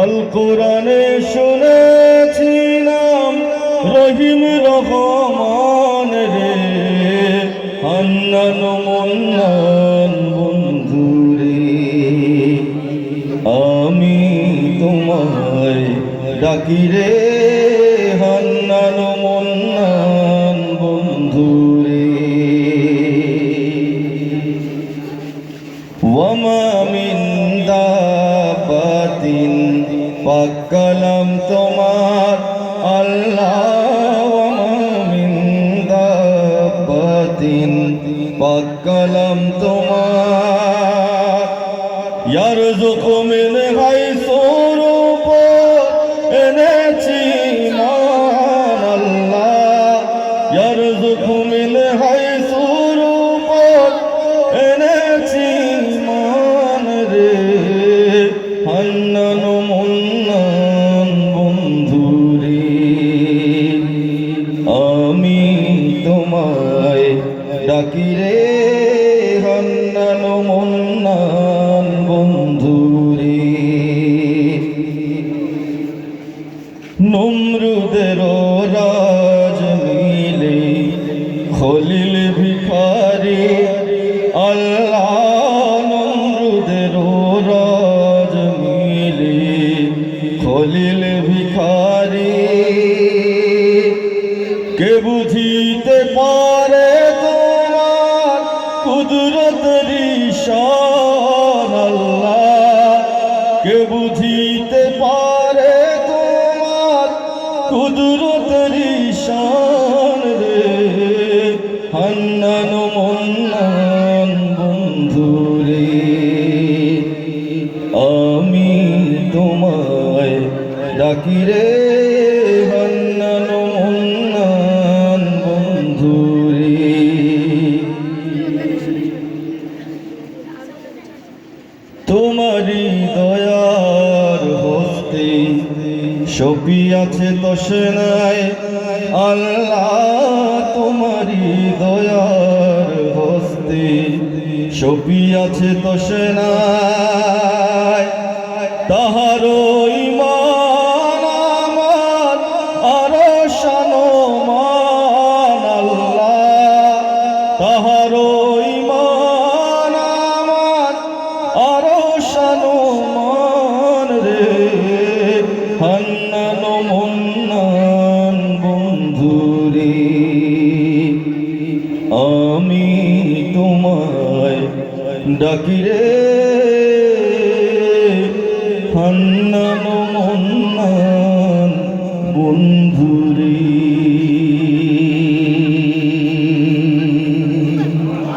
আল কোরআনে শুনেছিলাম রহিম রহমান রে। হান্নান মন্নান বন্ধু রে। আমি তোমায় ডাকি রে। পাকালাম তোমার আল্লাহ ওমা মিন দাব্বাতিন পাকালাম তোমার ইয়ারযুকু মিন হাইসু রূপ, এনেছি মান আল্লাহ। ইয়ারযুকু খলিল ভিখারি আল্লাহ নমরুদের রাজ মিলি। খলিল ভিখারি কে বুঝিতে পারে তোমার কুদরত? ডাকি রে হান্নান মন্নান বন্ধু রে তোমারি দয়ার হস্তে সপি আছে দশনায় আল্লাহ তোমারি দয়ার হস্তে সপি আছে দশনায় আমি তোমায় ডাকি